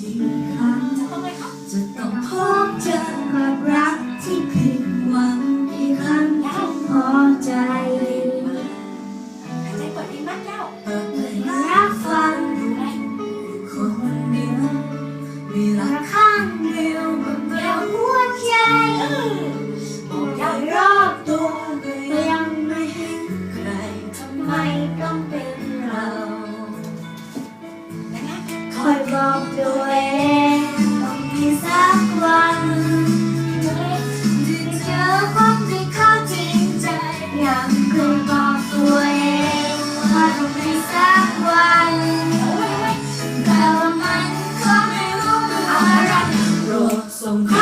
กี่ครั้งจะต้องพบเจอกับรักที่ผิดวังกี่ครั้งถึงพอใจ ยังคืบอกตัวเองว่าต้องมีสักวันแต่ว่ามันก็ไม่รู้อะไรโปรส่ง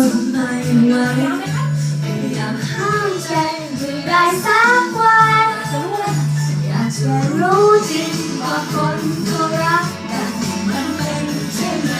คนใม่มยาาห้ามใจไม่ไซักวันอยาจะรู้จริงว่าคนเขารักกันมันเป็นเช่นไร